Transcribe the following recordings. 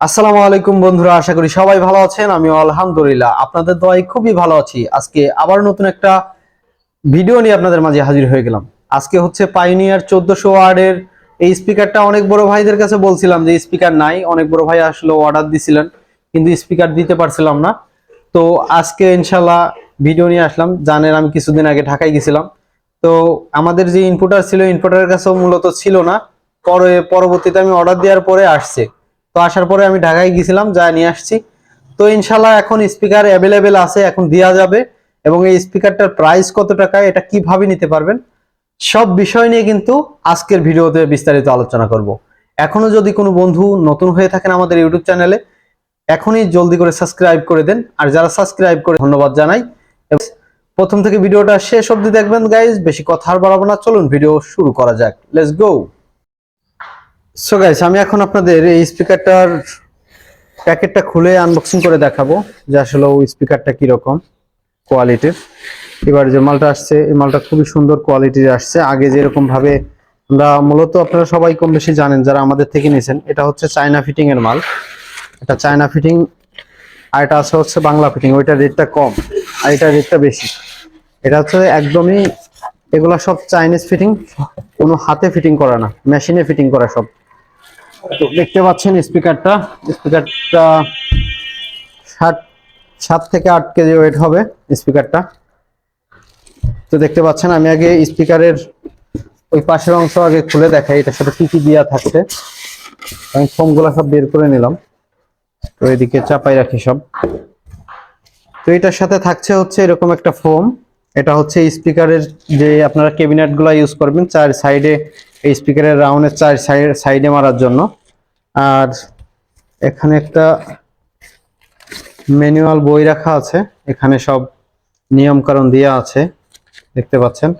আসসালামু আলাইকুম বন্ধুরা, আশা করি সবাই ভালো আছেন আমি আলহামদুলিল্লাহ। আপনাদের দোয়ায় খুবই ভালো আছি। আজকে আবার নতুন একটা ভিডিও নিয়ে আপনাদের মাঝে হাজির হয়ে গেলাম। আজকে হচ্ছে পাইনিয়ার চোদ্দশো ওয়ার্ডের এই স্পিকারটা অনেক বড় ভাইদের কাছে বলছিলাম যে স্পিকার নাই, অনেক বড় ভাই আসলে অর্ডার দিছিলেন, কিন্তু স্পিকার দিতে পারছিলাম না। তো আজকে ইনশাল্লাহ ভিডিও নিয়ে আসলাম। জানেন আমি কিছুদিন আগে ঢাকায় গেছিলাম। তো আমাদের যে ইনপুটার ছিল ইনপুটারের কাছেও মূলত ছিল না। পরে পরবর্তীতে আমি অর্ডার দেওয়ার পরে আসছে। তো আসার পরে আমি ঢাকায় গেছিলাম, যা নিয়ে আসছি। তো ইনশাল্লাহ এখন স্পিকার অ্যাভেলেবেল আছে, এখন দেওয়া যাবে। এবং এই স্পিকারটার প্রাইস কত টাকা, এটা কীভাবে নিতে পারবেন, সব বিষয় নিয়ে কিন্তু আজকের ভিডিওতে বিস্তারিত আলোচনা করব। এখনও যদি কোনো বন্ধু নতুন হয়ে থাকেন আমাদের ইউটিউব চ্যানেলে, এখনই জলদি করে সাবস্ক্রাইব করে দেন। আর যারা সাবস্ক্রাইব করে, ধন্যবাদ জানাই। প্রথম থেকে ভিডিওটা শেষ অবধি দেখবেন গাইজ বেশি কথা আর বাড়াবো না। চলুন, ভিডিও শুরু করা যাক। লেটস গো সো গাইস আমি এখন আপনাদের এই স্পিকারটার প্যাকেটটা খুলে আনবক্সিং করে দেখাবো যে আসলে ওই স্পিকারটা কীরকম কোয়ালিটির এবার যে মালটা আসছে, এই মালটা খুবই সুন্দর কোয়ালিটির আসছে। আগে যেরকম ভাবে আমরা মূলত আপনারা সবাই কম বেশি জানেন, যারা আমাদের থেকে নিয়েছেন এটা হচ্ছে চায়না ফিটিং এর মাল। এটা চায়না ফিটিং আর এটা আছে হচ্ছে বাংলা ফিটিং ওইটা রেটটা কম, আর এটা রেটটা বেশি। এটা হচ্ছে একদমই, এগুলা সব চাইনিজ ফিটিং কোনো হাতে ফিটিং করা না মেশিনে ফিটিং করা সব। তো দেখতে পাচ্ছেন স্পিকারটা। স্পিকারটা ষাট সাত থেকে আট কেজি ওয়েট হবে স্পিকারটা। তো দেখতে পাচ্ছেন, আমি আগে স্পিকারের ওই পাশের অংশ আগে খুলে দেখাই, এটার সাথে কি কি দেওয়া থাকছে। আমি ফোমগুলো সব বের করে নিলাম। তো এদিকে চাপাই রাখি সব। তো এটার সাথে থাকছে হচ্ছে এরকম একটা ফোম এটা হচ্ছে স্পিকারের যে আপনারা ক্যাবিনেটগুলা ইউজ করবেন, চার সাইডে এই স্পিকারের রাউন্ডের চার সাইড সাইডে মারার জন্য। আর এখানে একটা ম্যানুয়াল বই রাখা আছে। এখানে সব নিয়ম কারণ দেওয়া আছে। দেখতে পাচ্ছেন?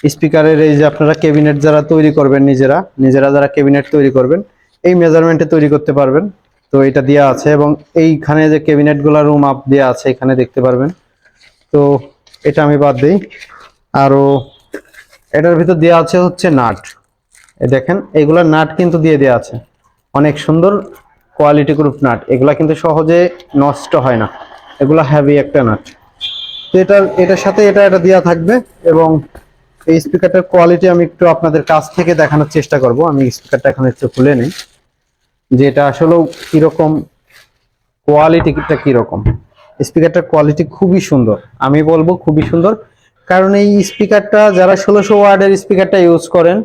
স্পিকারের এই যে আপনারা ক্যাবিনেট যারা তৈরি করবেন নিজেরা নিজেরা যারা ক্যাবিনেট তৈরি করবেন, এই মেজারমেন্টে তৈরি করতে পারবেন। তো এটা দেওয়া আছে এবং এইখানে যে ক্যাবিনেটগুলা রুম আপ দেওয়া আছে, এখানে দেখতে পারবেন। তো এটা আমি বাদ দিই। আরও এটার ভিতর দেওয়া আছে হচ্ছে নাট। দেখেন, এগুলা নাট কিন্তু দিয়ে দেওয়া আছে। অনেক সুন্দর কোয়ালিটি গ্রুপ নাট। এগুলা কিন্তু সহজে নষ্ট হয় না। এগুলা হ্যাভি একটা নাট। তো এটার এটার সাথে এটা এটা দেওয়া থাকবে এবং এই স্পিকারটার কোয়ালিটি আমি একটু আপনাদের কাছ থেকে দেখানোর চেষ্টা করব। আমি স্পিকারটা এখন একটু খুলে নিই। যে এটা আসলেও কীরকম কোয়ালিটিটা কীরকম। স্পিকারটার কোয়ালিটি খুবই সুন্দর। আমি বলব খুবই সুন্দর। কারণ এই স্পিকারটা যারা ষোলোশো ওয়ার্ডের স্পিকারটা ইউজ করেন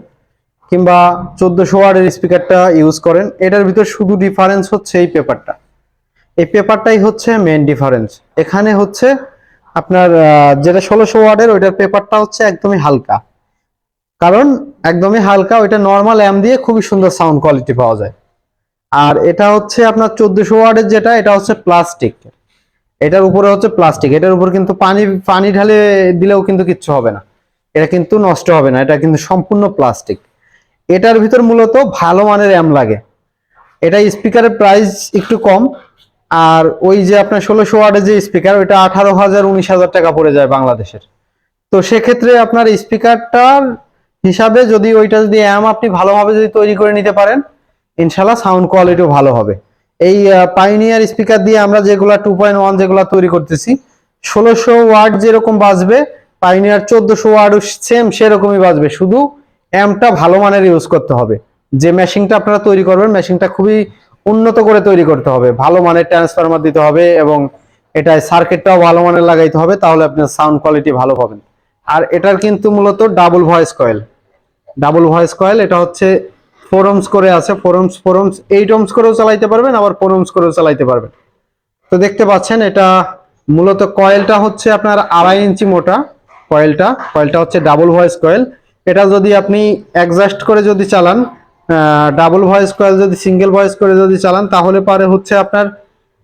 কিংবা চোদ্দশো ওয়ার্ডের স্পিকারটা ইউজ করেন, এটার ভিতর শুধু ডিফারেন্স হচ্ছে এই পেপারটা এই পেপারটাই হচ্ছে মেন ডিফারেন্স এখানে হচ্ছে আপনার যেটা ষোলোশো ওয়ার্ডের, ওইটার পেপারটা হচ্ছে একদমই হালকা। কারণ একদমই হালকা, ওইটা নর্মাল অ্যাম দিয়ে খুবই সুন্দর সাউন্ড কোয়ালিটি পাওয়া যায়। আর এটা হচ্ছে আপনার চোদ্দশো ওয়ার্ডের যেটা, এটা হচ্ছে প্লাস্টিক এটার উপরে হচ্ছে প্লাস্টিক এটার উপর কিন্তু পানি পানি ঢালে দিলেও কিন্তু কিচ্ছু হবে না। এটা কিন্তু নষ্ট হবে না। এটা কিন্তু সম্পূর্ণ প্লাস্টিক এটার ভিতর মূলত ভালো মানের অ্যাম লাগে। এটা স্পিকারের প্রাইস একটু কম, আর ওই যে আপনার ষোলোশো ওয়ার্ডের যে স্পিকার ওইটা আঠারো হাজার, উনিশ হাজার টাকা পড়ে যায় বাংলাদেশের। তো সেক্ষেত্রে আপনার স্পিকারটার হিসাবে যদি ওইটা যদি অ্যাম আপনি ভালোভাবে যদি তৈরি করে নিতে পারেন ইনশাল্লাহ সাউন্ড কোয়ালিটিও ভালো হবে। এই পাইনিয়ার স্পিকার দিয়ে আমরা যেগুলা টু পয়েন্ট ওয়ান যেগুলা তৈরি করতেছি, ষোলোশো ওয়ার্ড যেরকম বাজবে পাইনিয়ার চোদ্দশো ওয়ার্ড সেম সেরকমই বাজবে। শুধু অ্যাম্পটা ভালো মানের ইউজ করতে হবে। যে মেশিনটা আপনারা তৈরি করবেন মেশিনটা খুবই উন্নত করে তৈরি করতে হবে। ভালো মানের ট্রান্সফরমার দিতে হবে এবং এটা সার্কিটটাও ভালো মানের লাগাইতে হবে, তাহলে আপনার সাউন্ড কোয়ালিটি ভালো পাবেন। আর এটার কিন্তু মূলত double voice coil double voice coil এটা হচ্ছে ফোরমস করে আছে ফোরমস ফোরমস এইট ওমস করেও চালাইতে পারবেন, আবার ফোরমস করেও চালাইতে পারবেন। তো দেখতে পাচ্ছেন, এটা মূলত কয়েলটা হচ্ছে আপনার আড়াই ইঞ্চি মোটা কয়েলটা কয়েলটা হচ্ছে ডাবল ভয়েস কয়েল এটা যদি আপনি অ্যাডজাস্ট করে যদি চালান ডাবল ভয়েস কয়েল যদি সিঙ্গেল ভয়েস করে যদি চালান, তাহলে পারে হচ্ছে আপনার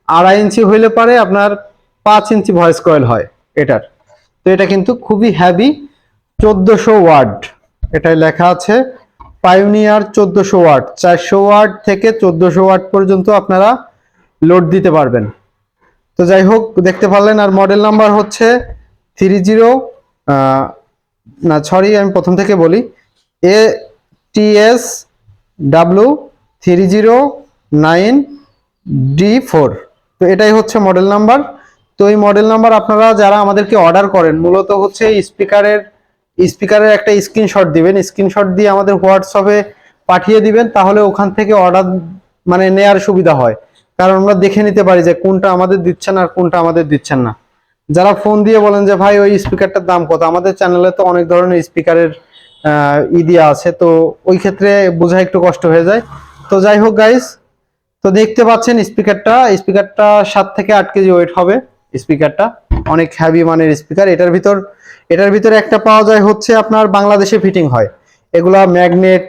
আড়াই ইঞ্চি হইলে পারে আপনার পাঁচ ইঞ্চি ভয়েস কয়েল হয় এটার। তো এটা কিন্তু খুবই হ্যাভি চোদ্দশো ওয়ার্ড এটাই লেখা আছে পাইওনিয়ার চোদ্দশো ওয়াট। চারশো ওয়াট থেকে চোদ্দশো ওয়াট পর্যন্ত আপনারা লোড দিতে পারবেন। তো যাই হোক, দেখতে পারলেন আর মডেল নাম্বার হচ্ছে থ্রি জিরো না সরি আমি প্রথম থেকে বলি। A T S W three zero nine D four তো এটাই হচ্ছে মডেল নাম্বার তো এই মডেল নাম্বার আপনারা যারা আমাদেরকে অর্ডার করেন, মূলত হচ্ছে স্পিকারের স্পিকারের একটা স্ক্রিনশট দিবেন। স্ক্রিনশট দিয়ে আমাদের হোয়াটসঅ্যাপে পাঠিয়ে দিবেন, তাহলে ওখান থেকে অর্ডার মানে নেয়ার সুবিধা হয়। কারণ আমরা দেখে নিতে পারি যে কোনটা আমাদের দিচ্ছেন আর কোনটা আমাদের দিচ্ছেন না। যারা ফোন দিয়ে বলেন যে, ভাই, ওই স্পিকারটার দাম কত? আমাদের চ্যানেলে তো অনেক ধরনের স্পিকারের ই দেওয়া আছে। তো ওই ক্ষেত্রে বোঝা একটু কষ্ট হয়ে যায়। তো যাই হোক গাইস তো দেখতে পাচ্ছেন স্পিকারটা স্পিকারটা সাত থেকে আট কেজি ওয়েট হবে স্পিকারটা অনেক হ্যাভি মানের স্পিকার এটার ভিতর, এটার ভিতরে একটা পাওয়া যায় হচ্ছে আপনার বাংলাদেশে ফিটিং হয়। এগুলা ম্যাগনেট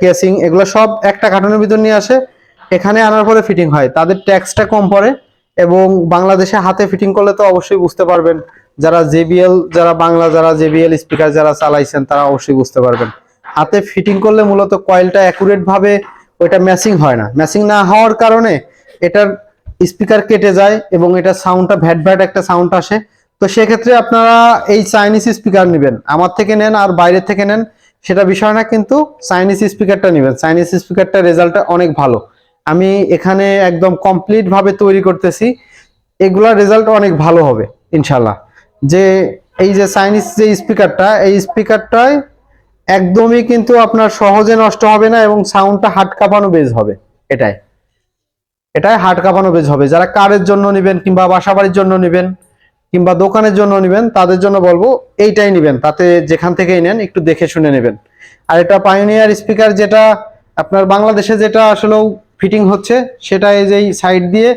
কেসিং এগুলো সব একটা কার্টুনের ভিতর নিয়ে আসে। এখানে আনার পরে ফিটিং হয়। তাদের ট্যাক্সটা কম পড়ে। এবং বাংলাদেশে হাতে ফিটিং করলে তো অবশ্যই বুঝতে পারবেন, যারা জেবিএল যারা বাংলা, যারা জেবিএল স্পিকার যারা চালাইছেন, তারা অবশ্যই বুঝতে পারবেন। হাতে ফিটিং করলে মূলত কয়েলটা অ্যাকুরেট ভাবে ওইটা ম্যাচিং হয় না। ম্যাচিং না হওয়ার কারণে এটার স্পিকার কেটে যায় এবং এটা সাউন্ডটা ভ্যাট ভ্যাট একটা সাউন্ড আসে। তো সেক্ষেত্রে আপনারা এই চাইনিজ স্পিকার নেবেন। আমার থেকে নেন আর বাইরের থেকে নেন, সেটা বিষয় না, কিন্তু চাইনিজ স্পিকারটা নেবেন। চাইনিজ স্পিকারটা রেজাল্টটা অনেক ভালো। আমি এখানে একদম কমপ্লিট ভাবে তৈরি করতেছি। এগুলা রেজাল্ট অনেক ভালো হবে ইনশাল্লাহ যে এই যে চাইনিজ যে স্পিকারটা এই স্পিকারটায় একদমই কিন্তু আপনার সহজে নষ্ট হবে না এবং সাউন্ডটা হাট কাঁপানো বেজ হবে, এটাই। এটাই হাট কাঁপানো বেজ হবে। যারা কারের জন্য নেবেন কিংবা বাসাবাড়ির জন্য নেবেন কিংবা দোকানের জন্য নেবেন, তাদের জন্য বলব এইটাই নেবেন, তাতে যেখান থেকেই নেন, একটু দেখে শুনে নেবেন। আর এটা পাইনিয়ার স্পিকার যেটা আপনার বাংলাদেশে যেটা আসলে ফিটিং হচ্ছে, সেটা এই যে সাইড দিয়ে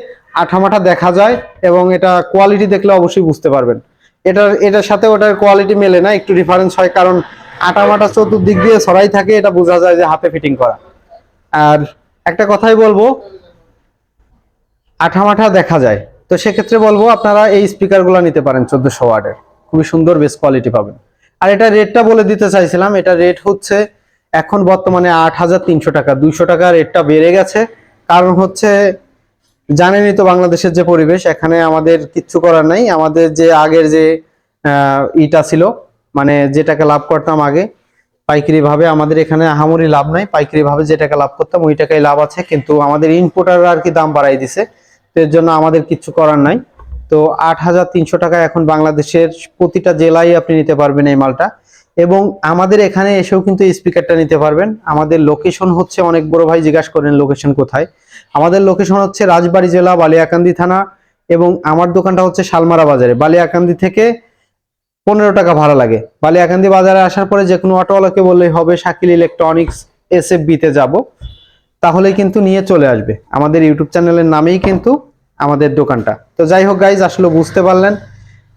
আঠামাঠা দেখা যায় এবং এটা কোয়ালিটি দেখলে অবশ্যই বুঝতে পারবেন। এটার এটার সাথে ওটার কোয়ালিটি মেলে না, একটু ডিফারেন্স হয় কারণ আটামাটা চতুর্দিক দিয়ে ছড়াই থাকে, এটা বোঝা যায় যে হাতে ফিটিং করা। আর একটা কথাই বলব, আঠামাঠা দেখা যায়, তো সেক্ষেত্রে বলব আপনারা এই স্পিকারগুলো নিতে পারেন চোদ্দশো ওয়ার্ডের খুবই সুন্দর বেস কোয়ালিটি পাবেন। আর এটা রেটটা বলে দিতে চাইছিলাম, এটা রেট হচ্ছে এখন বর্তমানে আট হাজার তিনশো টাকা। দুইশো টাকা রেটটা বেড়ে গেছে। কারণ হচ্ছে, জানেনই তো বাংলাদেশের যে পরিবেশ, এখানে আমাদের কিচ্ছু করার নাই। আমাদের যে আগের যে ইটা ছিল মানে যেটাকে লাভ করতাম আগে, পাইকারি ভাবে আমাদের এখানে আহামরি লাভ নাই। পাইকারি ভাবে যে টাকা লাভ করতাম ওই টাকায় লাভ আছে। কিন্তু আমাদের ইনপুটার আর কি দাম বাড়াই দিছে। তো এর জন্য আমাদের কিচ্ছু করার নাই। তো আট হাজার তিনশো টাকা এখন বাংলাদেশের প্রতিটা জেলায় আপনি নিতে পারবেন এই মালটা। এবং আমাদের এখানে এসেও কিন্তু স্পিকারটা নিতে পারবেন। আমাদের লোকেশন হচ্ছে অনেক বড় ভাই, জিজ্ঞাসা করেন লোকেশন কোথায়। আমাদের লোকেশন হচ্ছে রাজবাড়ী জেলা, বালিয়াকান্দি থানা এবং আমার দোকানটা হচ্ছে শালমারা বাজারে। বালিয়াকান্দি থেকে পনেরো টাকা ভাড়া লাগে। বালিয়াকান্দি বাজারে আসার পরে যে কোনো অটোওয়ালাকে বললেই হবে, শাকিল ইলেকট্রনিক্স এস এফ বিতে যাব। তাহলে কিন্তু নিয়ে চলে আসবে। আমাদের ইউটিউব চ্যানেলের নামেই কিন্তু আমাদের দোকানটা। তো যাই হোক গাইজ আসলে বুঝতে পারলেন।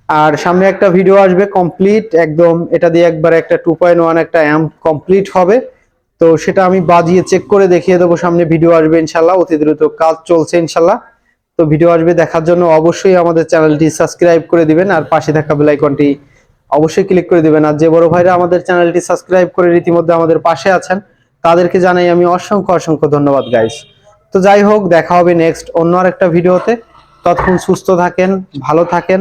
আর সামনে একটা ভিডিও আসবে কমপ্লিট একদম এটা দিয়ে একবার একটা টু পয়েন্ট ওয়ান একটা অ্যাম্প কমপ্লিট হবে। তো সেটা আমি বাজিয়ে চেক করে দেখিয়ে দেবো, সামনে ভিডিও আসবে ইনশাল্লাহ, অতি দ্রুত কাজ চলছে ইনশাল্লাহ। তো ভিডিও আসবে দেখার জন্য অবশ্যই আমাদের চ্যানেলটি সাবস্ক্রাইব করে দিবেন, আর পাশে থাকা বেল আইকনটি অবশ্যই ক্লিক করে দিবেন। আর যে বড় ভাইরা আমাদের চ্যানেলটি সাবস্ক্রাইব করে রীতিমধ্যে আমাদের পাশে আছেন, তাদেরকে জানাই আমি অসংখ্য অসংখ্য ধন্যবাদ গাইস তো যাই হোক, দেখা হবে নেক্সট অন্য আর একটা ভিডিওতে ততক্ষণ সুস্থ থাকেন, ভালো থাকেন।